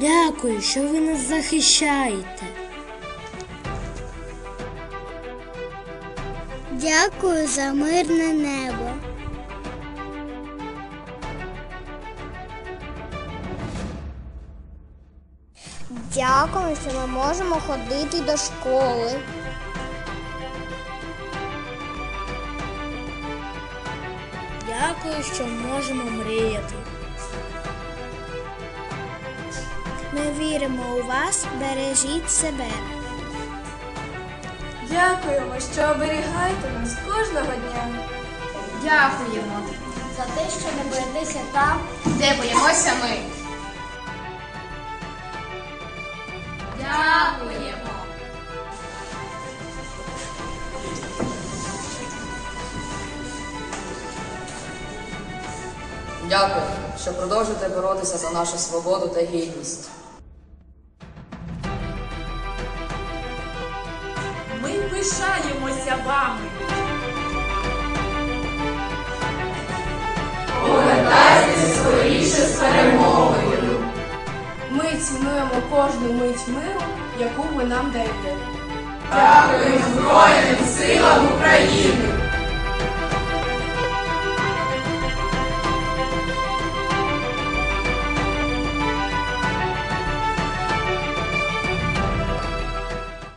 Дякую, що ви нас захищаєте. Дякую за мирне небо. Дякую, що ми можемо ходити до школи. Дякую, що можемо мріяти. Ми віримо у вас, бережіть себе. Дякуємо, що оберігаєте нас кожного дня. Дякуємо, За те, що не боїтеся там, де боїмося ми. Дякую, що продовжуєте боротися за нашу свободу та гідність. Ми пишаємося вами. Ми цінуємо кожну мить миру, яку ви нам даєте. Дякую Збройним силам України.